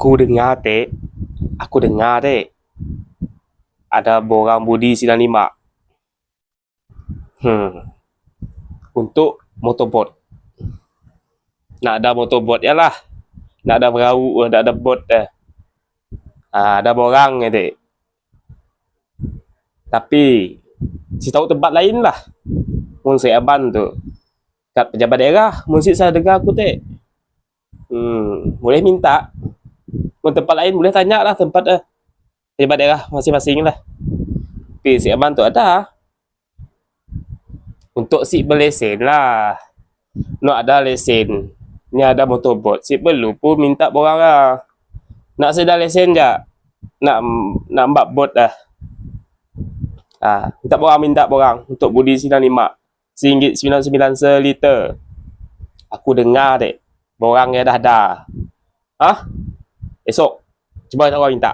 Aku dengar, Dek. Aku dengar, Dek. Ada borang budi 95. Hmm. Untuk motorbot. Nak ada motorbot ya lah. Nak ada perahu, nak ada bot dah. Ah, ada borang ya, Dek. Tapi, si tahu tempat lain lah. Mun saya aban tu. Kat pejabat daerah. Mun saya dengar aku, Dek. Hmm, boleh minta. Mun tempat lain boleh tanya lah tempat eh. Pejabat daerah masing-masing lah. Tapi si aban tu ada. Untuk si berlesen lah. Nak ada lesen. Ni ada motorbot. Si perlu pun minta borang lah. Nak sedar lesen je. Nak nak mbak bot dah. Ah, minta borang minta borang untuk budi 95. RM1.99 seliter. Aku dengar dek. Borang yang dah ada. Ha? besok jumpa dengan orang minta